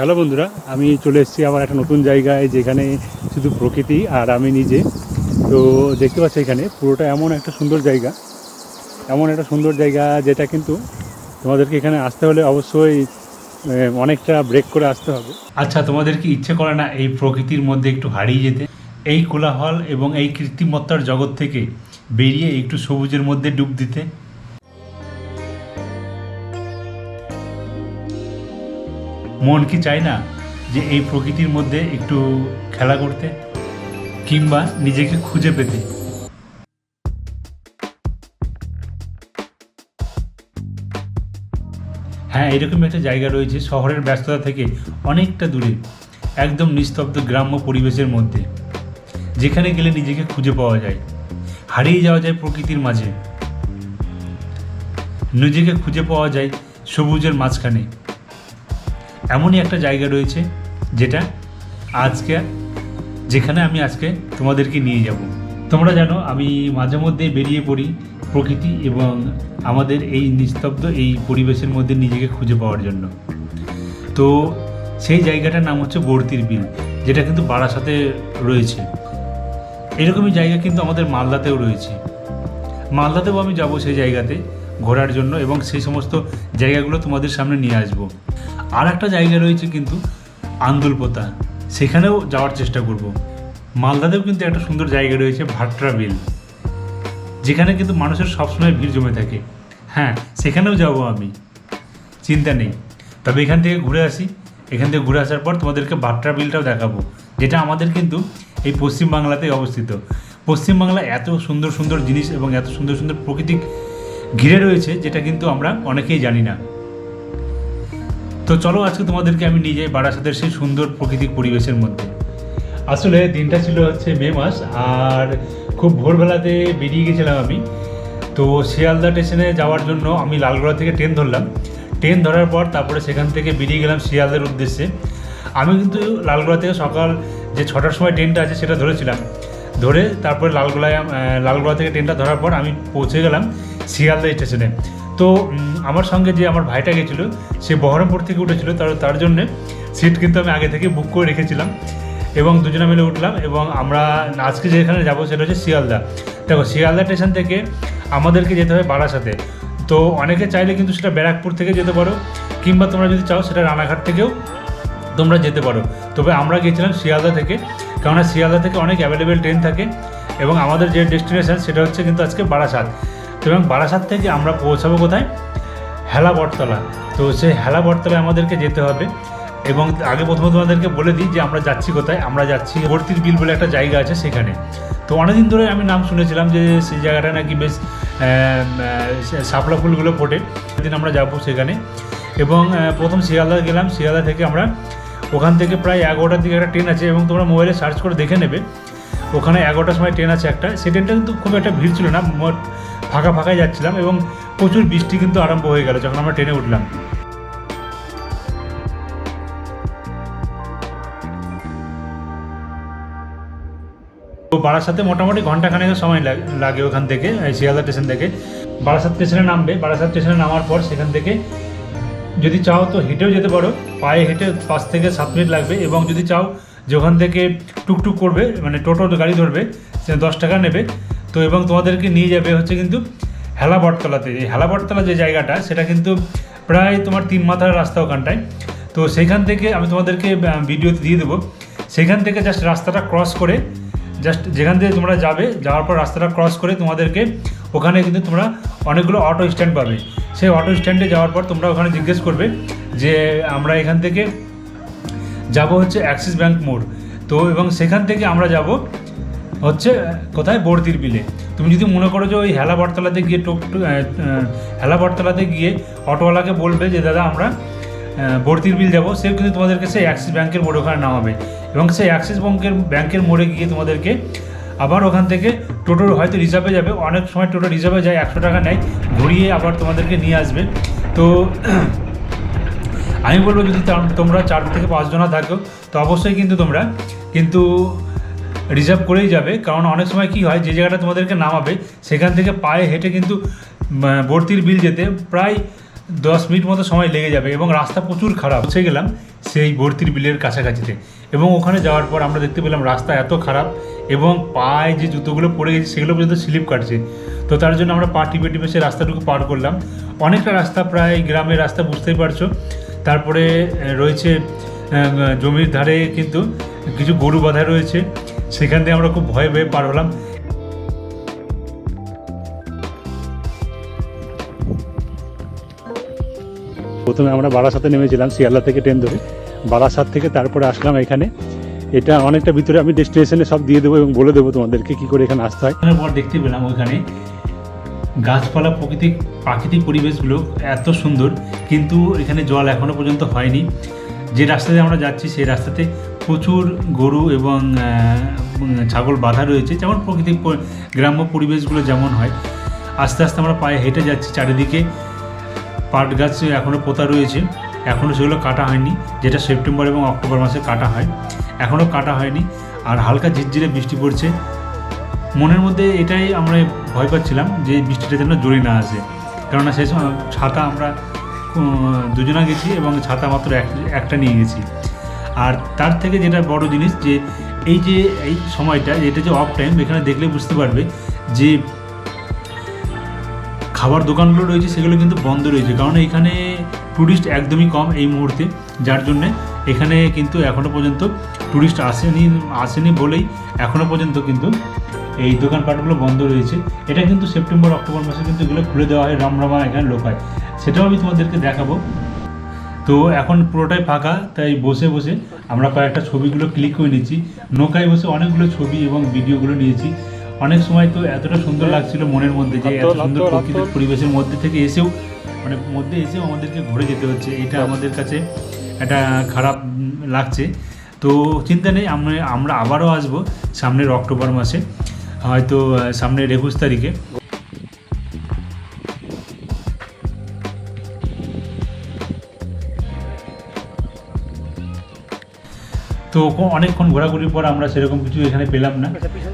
Hello বন্ধুরা, আমি চলে এসেছি আবার একটা নতুন জায়গায় যেখানে শুধু প্রকৃতি আর আমি নিজে। তো দেখতে পাচ্ছি এখানে পুরোটা এমন একটা সুন্দর জায়গা, এমন একটা সুন্দর জায়গা যেটা কিন্তু তোমাদেরকে এখানে আসতে হলে অবশ্যই অনেকটা ব্রেক করে আসতে হবে। আচ্ছা তোমাদের কি ইচ্ছে করে না এই প্রকৃতির মধ্যে একটু হারিয়ে যেতে? এই কোলাহল এবং এই কৃত্রিমত্তার জগৎ থেকে বেরিয়ে একটু সবুজের মধ্যে ডুব দিতে? মন কি চায় না যে এই প্রকৃতির মধ্যে একটু খেলা করতে কিংবা নিজেকে খুঁজে পেতে? হ্যাঁ এরকম একটা জায়গা রয়েছে শহরের ব্যস্ততা থেকে অনেকটা দূরে, একদম নিস্তব্ধ গ্রাম্য পরিবেশের মধ্যে, যেখানে গেলে নিজেকে খুঁজে পাওয়া যায়, হারিয়ে যাওয়া যায় প্রকৃতির মাঝে। নিজেকে খুঁজে পাওয়া যায় সবুজের মাঝখানে এমনই একটা জায়গা রয়েছে যেটা আজকে, যেখানে আমি আজকে তোমাদেরকে নিয়ে যাব। তোমরা জানো, আমি মাঝে মধ্যে বেরিয়ে পড়ি প্রকৃতি এবং আমাদের এই নিস্তব্ধ, এই পরিবেশের মধ্যে নিজেকে খুঁজে পাওয়ার জন্য। তো সেই জায়গাটার নাম হচ্ছে বর্তির বিল, যেটা কিন্তু বারাসাতে রয়েছে। এরকমই জায়গা কিন্তু আমাদের মালদাতেও রয়েছে। মালদাতেও আমি যাব সেই জায়গাতে ঘোরার জন্য এবং সেই সমস্ত জায়গাগুলো তোমাদের সামনে নিয়ে আসব। আর একটা জায়গা রয়েছে কিন্তু আন্দুলপোতা। সেখানেও যাওয়ার চেষ্টা করব। মালদাতেও কিন্তু একটা সুন্দর জায়গা রয়েছে, ভাট্রা বিল। যেখানে কিন্তু মানুষের সবসময় ভিড় জমে থাকে। হ্যাঁ সেখানেও যাব আমি। চিন্তা নেই। তবে এখান থেকে ঘুরে আসি। এখান থেকে ঘুরে আসার পর তোমাদেরকে বাট্রা বিলটাও দেখাবো, যেটা আমাদের কিন্তু এই পশ্চিমবাংলাতেই অবস্থিত। পশ্চিমবাংলা এত সুন্দর সুন্দর জিনিস এবং এত সুন্দর সুন্দর প্রকৃতিক ঘিরে রয়েছে, যেটা কিন্তু আমরা অনেকেই জানি না। তো চলো আজকে তোমাদেরকে আমি নিয়ে যাই বারাসাতের সেই সুন্দর প্রকৃতিক পরিবেশের মধ্যে। আসলে দিনটা ছিল হচ্ছে মে মাস আর খুব ভোরবেলাতে বেরিয়ে গেছিলাম আমি। তো শিয়ালদা স্টেশনে যাওয়ার জন্য আমি লালগোলা থেকে ট্রেন ধরলাম। ট্রেন ধরার পর তারপরে সেখান থেকে বেরিয়ে গেলাম শিয়ালদার উদ্দেশ্যে। আমি কিন্তু লালগোলা থেকে সকাল যে ছটার সময় ট্রেনটা আছে সেটা ধরেছিলাম। ধরে তারপরে লালগোলায় আহ, লালগোলা থেকে ট্রেনটা ধরার পর আমি পৌঁছে গেলাম শিয়ালদা স্টেশনে। তো আমার সঙ্গে যে আমার ভাইটা গেছিল, সে বহরমপুর থেকে উঠেছিল, তার তার জন্যে সিট কিন্তু আমি আগে থেকে বুক করে রেখেছিলাম এবং দুজনে মিলে উঠলাম এবং আমরা আজকে যেখানে যাব সেটা হচ্ছে শিয়ালদা। দেখো, শিয়ালদা স্টেশন থেকে আমাদেরকে যেতে হবে বারাসাতে। তো অনেকে চাইলে কিন্তু সেটা ব্যারাকপুর থেকে যেতে পারো, কিংবা তোমরা যদি চাও সেটা রানাঘাট থেকেও তোমরা যেতে পারো। তবে আমরা গিয়েছিলাম শিয়ালদা থেকে, কেননা শিয়ালদা থেকে অনেক অ্যাভেলেবেল ট্রেন থাকে এবং আমাদের যে ডেস্টিনেশন সেটা হচ্ছে কিন্তু আজকে বারাসাত। এবং বারাসাত থেকে আমরা পৌঁছাবো কোথায়? হেলা বটতলা। তো সেই হেলা বটতলায় আমাদেরকে যেতে হবে এবং আগে প্রথমে তোমাদেরকে বলে দিই যে আমরা যাচ্ছি কোথায়? আমরা যাচ্ছি ভর্তির বিল বলে একটা জায়গা আছে সেখানে। তো অনেকদিন ধরে আমি নাম শুনেছিলাম যে সেই জায়গাটা নাকি বেশ শাপলা ফুলগুলো ফোটে। সেদিন আমরা যাব সেখানে। এবং প্রথম শিয়ালদা গেলাম। শিয়ালদা থেকে আমরা ওখান থেকে প্রায় এগারোটার দিকে একটা ট্রেন আছে এবং তোমরা মোবাইলে সার্চ করে দেখে নেবে। ওখানে এগারোটার সময় ট্রেন আছে একটা। সেই ট্রেনটা কিন্তু খুব একটা ভিড় ছিল না। ফাঁকা ফাঁকাই যাচ্ছিলাম এবং প্রচুর বৃষ্টি কিন্তু আরম্ভ হয়ে গেল যখন আমরা ট্রেনে উঠলাম। তো বারাসাতে মোটামুটি ঘণ্টা খানেকের সময় লাগ- ওখান থেকে শিয়ালদা স্টেশন থেকে। বারাসাত স্টেশনে নামবে। বারাসাত স্টেশনে নামার পর সেখান থেকে যদি চাও তো হেঁটেও যেতে পারো। পায়ে হেঁটে পাঁচ থেকে সাত মিনিট লাগবে এবং যদি চাও যে ওখান থেকে টুকটুক করবে মানে টোটো গাড়ি ধরবে, সে দশ টাকা নেবে। তো এবং তোমাদেরকে নিয়ে যাবে হচ্ছে কিন্তু হেলা বটতলাতে এই হেলা বটতলা যে জায়গাটা, সেটা কিন্তু প্রায় তোমার তিন মাথার রাস্তা ওখানটায়। তো সেইখান থেকে আমি তোমাদেরকে ভিডিওতে দিয়ে দেবো। সেখান থেকে জাস্ট রাস্তাটা ক্রস করে জাস্ট যেখান থেকে তোমরা যাবে, যাওয়ার পর রাস্তাটা ক্রস করে তোমাদেরকে ওখানে কিন্তু তোমরা অনেকগুলো অটো স্ট্যান্ড পাবে। সেই অটো স্ট্যান্ডে যাওয়ার পর তোমরা ওখানে জিজ্ঞেস করবে যে, আমরা এখান থেকে যাব হচ্ছে অ্যাক্সিস ব্যাঙ্ক মোড়। তো এবং সেখান থেকে আমরা যাব হচ্ছে, কোথায় বর্দির বিলে? তুমি যদি মনে করো যে ওই হেলা বটতলাতে গিয়ে টোক হেলা বটতলাতে গিয়ে অটোওয়ালাকে বলবে যে, দাদা, আমরা ভর্তির বিল যাব সে কিন্তু তোমাদেরকে সেই অ্যাক্সিস ব্যাংকের মোড়ে ওখানে নামাবে এবং সেই অ্যাক্সিস ব্যাংকের ব্যাংকের মোড়ে গিয়ে তোমাদেরকে আবার ওখান থেকে টোটোর হয়তো রিজার্ভে যাবে। অনেক সময় টোটো রিজার্ভে যায়, একশো টাকা নেয় ঘুরিয়ে আবার তোমাদেরকে নিয়ে আসবে। তো আমি বলব যদি তোমরা চার থেকে পাঁচজনা থাকো, তো অবশ্যই কিন্তু তোমরা, কিন্তু রিজার্ভ করেই যাবে। কারণ অনেক সময় কি হয়, যে জায়গাটা তোমাদেরকে নামাবে, সেখান থেকে পায়ে হেঁটে কিন্তু ভর্তির বিল যেতে প্রায় দশ মিনিট মতো সময় লেগে যাবে এবং রাস্তা প্রচুর খারাপ। পৌঁছে গেলাম সেই ভর্তির বিলের কাছাকাছিতে। এবং ওখানে যাওয়ার পর আমরা দেখতে পেলাম রাস্তা এত খারাপ এবং পায়ে যে জুতোগুলো পড়ে গেছে, সেগুলো পর্যন্ত স্লিপ কাটছে। তো তার জন্য আমরা পা টিপে টিপে সেই রাস্তাটুকু পার করলাম। অনেকটা রাস্তা প্রায় গ্রামের রাস্তা, বুঝতেই পারছ। তারপরে রয়েছে জমির ধারে কিন্তু কিছু গরু বাঁধা রয়েছে। সেখান থেকে আমরা খুব ভয়ে ভয়ে পার হলাম। প্রথমে আমরা বারাসাতে নেমেছিলাম শিয়ালদা থেকে ট্রেন ধরে। বারাসাত থেকে তারপরে আসলাম এখানে। এটা অনেকটা ভিতরে আমি ডেস্টিনেশনে সব দিয়ে দেবো এবং বলে দেবো তোমাদেরকে কী করে এখানে আসতে হয়। পর দেখতে পেলাম ওইখানে। গাছপালা প্রকৃতিক প্রাকৃতিক পরিবেশগুলো এত সুন্দর কিন্তু এখানে জল এখনও পর্যন্ত হয়নি। যে রাস্তাতে আমরা যাচ্ছি সেই রাস্তাতে প্রচুর গরু এবং ছাগল বাঁধা রয়েছে, যেমন প্রকৃতিক প- গ্রাম্য পরিবেশগুলো যেমন হয়। আস্তে আস্তে আমরা পায়ে হেঁটে যাচ্ছি চারিদিকে। পাট গাছ এখনও পোতা রয়েছে। এখনও সেগুলো কাটা হয়নি, যেটা সেপ্টেম্বর এবং অক্টোবর মাসে কাটা হয়। এখনও কাটা হয়নি, আর হালকা ঝিরঝিরে বৃষ্টি পড়ছে। মনের মধ্যে এটাই আমরা ভয় পাচ্ছিলাম যে বৃষ্টিটা যেন জোরে না আসে। কেননা সেই সময় ছাতা আমরা দুজনা গেছি এবং ছাতা মাত্র এক, একটা নিয়ে গেছি। আর তার থেকে যেটা বড় জিনিস যে এই যে এই সময়টা এটা যে অফ টাইম এখানে দেখলে বুঝতে পারবে যে খাবার দোকানগুলো রয়েছে, সেগুলো কিন্তু বন্ধ রয়েছে। কারণ এখানে ট্যুরিস্ট একদমই কম এই মুহূর্তে, যার জন্যে এখানে কিন্তু এখনও পর্যন্ত ট্যুরিস্ট আসেনি আসেনি বলেই এখনও পর্যন্ত কিন্তু এই দোকানপাটগুলো বন্ধ রয়েছে। এটা কিন্তু সেপ্টেম্বর অক্টোবর মাসে কিন্তু এগুলো খুলে দেওয়া হয়, রামরামা এখানে লোক হয়। সেটাও আমি তোমাদেরকে দেখাবো। তো এখন পুরোটাই ফাঁকা তাই বসে বসে আমরা কয়েকটা ছবিগুলো ক্লিক করে নিচ্ছি। নৌকায় বসে অনেকগুলো ছবি এবং ভিডিওগুলো নিয়েছি। অনেক সময় তো এতটা সুন্দর লাগছিল মনের মধ্যে যে এত সুন্দর প্রকৃতির পরিবেশের মধ্যে থেকে এসেও মানে মধ্যে এসেও আমাদেরকে ঘুরে যেতে হচ্ছে। এটা আমাদের কাছে একটা খারাপ লাগছে। তো চিন্তা নেই আমরা আমরা আবারও আসব সামনের অক্টোবর মাসে। হয়তো সামনের একুশ তারিখে। তো অনেকক্ষণ ঘোরাঘুরির পর আমরা সেরকম কিছু এখানে পেলাম না।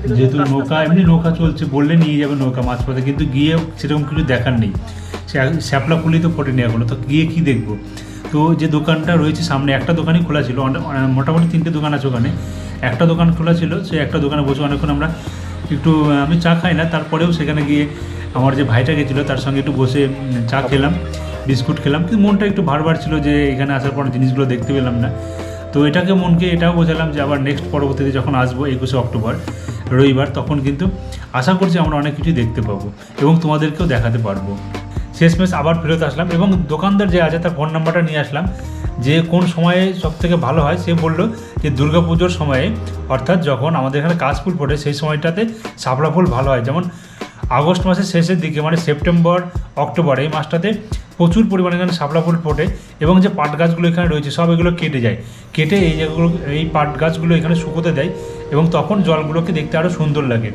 যেহেতু নৌকা এমনি নৌকা চলছে বললে নিয়ে যাবে নৌকা মাঝপথে কিন্তু গিয়ে সেরকম কিছু দেখার নেই। সে- শ্যাপলা ফুলি তো ফোটেনি এখনও তো গিয়ে কি দেখব? তো যে দোকানটা রয়েছে সামনে একটা দোকানই খোলা ছিল মোটামুটি তিনটে দোকান আছে ওখানে। একটা দোকান খোলা ছিল সে একটা দোকানে বসে অনেকক্ষণ আমরা একটু আমি চা খাই না তারপরেও সেখানে গিয়ে আমার যে ভাইটা গেছিল তার সঙ্গে একটু বসে চা খেলাম বিস্কুট খেলাম কিন্তু মনটা একটু ভারবার ছিল যে এখানে আসার পর জিনিসগুলো দেখতে পেলাম না। তো এটাকে মনকে এটাও বোঝালাম যে আবার নেক্সট পরবর্তীতে যখন আসব একুশে অক্টোবর, রবিবার, তখন কিন্তু আশা করছি আমরা অনেক কিছু দেখতে পাবো এবং তোমাদেরকেও দেখাতে পারব। শেষমেশ আবার ফেরত আসলাম এবং দোকানদার যে আছে তার ফোন নাম্বারটা নিয়ে আসলাম যে কোন সময়ে সব থেকে ভালো হয়, সে বলল যে দুর্গাপুজোর সময়ে, অর্থাৎ যখন আমাদের এখানে কাশ ফুল ফোটে সেই সময়টাতে শাপলা ফুল ভালো হয়। যেমন আগস্ট মাসের শেষের দিকে মানে সেপ্টেম্বর, অক্টোবর এই মাসটাতে প্রচুর পরিমাণে এখানে শাপলা ফুল ফোটে এবং যে পাট গাছগুলো এখানে রয়েছে সব এগুলো কেটে যায়। কেটে এই জায়গাগুলো এই পাট গাছগুলো এখানে শুকোতে দেয় এবং তখন জলগুলোকে দেখতে আরও সুন্দর লাগে।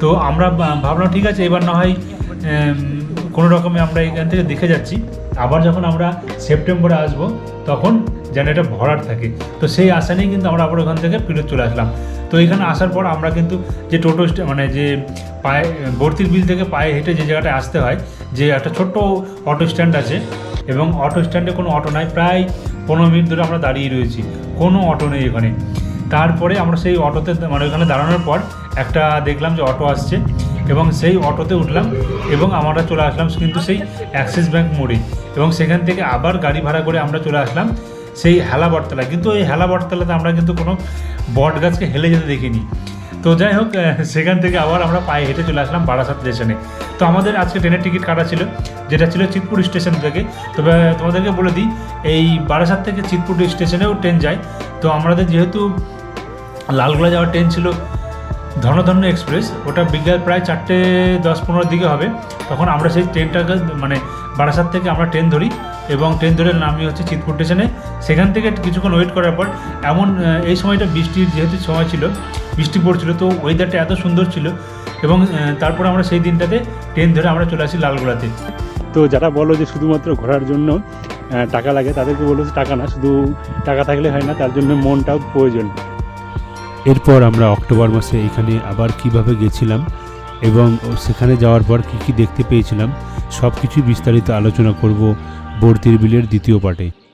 তো আমরা ভাবলাম ঠিক আছে, এবার না হয় কোনো রকমে আমরা এখান থেকে দেখে যাচ্ছি। আবার যখন আমরা সেপ্টেম্বরে আসব, তখন যেন এটা ভরাট থাকে। তো সেই আশা নিয়ে কিন্তু আমরা আবার ওখান থেকে ফিরত চলে আসলাম। তো এখানে আসার পর আমরা কিন্তু যে টোটো মানে যে পায়ে, ভর্তির বিল থেকে পায়ে হেঁটে যে জায়গাটায় আসতে হয় যে একটা ছোট্ট অটো স্ট্যান্ড আছে এবং অটো স্ট্যান্ডে কোনো অটো নাই, প্রায় পনেরো মিনিট ধরে আমরা দাঁড়িয়ে রয়েছি। কোনো অটো নেই এখানে। তারপরে আমরা সেই অটোতে মানে ওখানে দাঁড়ানোর পর একটা দেখলাম যে অটো আসছে এবং সেই অটোতে উঠলাম এবং আমরা চলে আসলাম কিন্তু সেই অ্যাক্সিস ব্যাঙ্ক মোড়ে এবং সেখান থেকে আবার গাড়ি ভাড়া করে আমরা চলে আসলাম সেই হেলা বটতলায় কিন্তু এই হেলা বটতলাতে আমরা কিন্তু কোনো বট গাছকে হেলে যেতে দেখিনি। তো যাই হোক সেখান থেকে আবার আমরা পায়ে হেঁটে চলে আসলাম বারাসাত স্টেশনে। তো আমাদের আজকে ট্রেনের টিকিট কাটা ছিল, যেটা ছিল চিতপুর স্টেশন থেকে। তবে তোমাদেরকে বলে দিই, এই বারাসাত থেকে চিতপুর স্টেশনেও ট্রেন যায়। তো আমাদের যেহেতু লালগোলা যাওয়ার ট্রেন ছিল ধনধন্য এক্সপ্রেস, ওটা বিকেল প্রায় চারটে দশ পনেরোর দিকে হবে। তখন আমরা সেই ট্রেনটাকে মানে বারাসাত থেকে আমরা ট্রেন ধরি এবং ট্রেন ধরে নামি হচ্ছে চিতপুর স্টেশনে। সেখান থেকে কিছুক্ষণ ওয়েট করার পর, এমন এই সময়টা বৃষ্টির যেহেতু সময় ছিল বৃষ্টি পড়ছিল তো ওয়েদারটা এত সুন্দর ছিল এবং তারপর আমরা সেই দিনটাতে ট্রেন ধরে আমরা চলে আসি লালগোলাতে। তো যারা বলো যে শুধুমাত্র ঘোরার জন্য টাকা লাগে তাদেরকে বলো যে টাকা না শুধু টাকা থাকলে হয় না তার জন্য মনটাও প্রয়োজন। এরপর আমরা অক্টোবর মাসে এখানে আবার কীভাবে গেছিলাম এবং সেখানে যাওয়ার পর কি কি দেখতে পেয়েছিলাম সব কিছুই বিস্তারিত আলোচনা করব বর্তির বিলের দ্বিতীয় পার্টে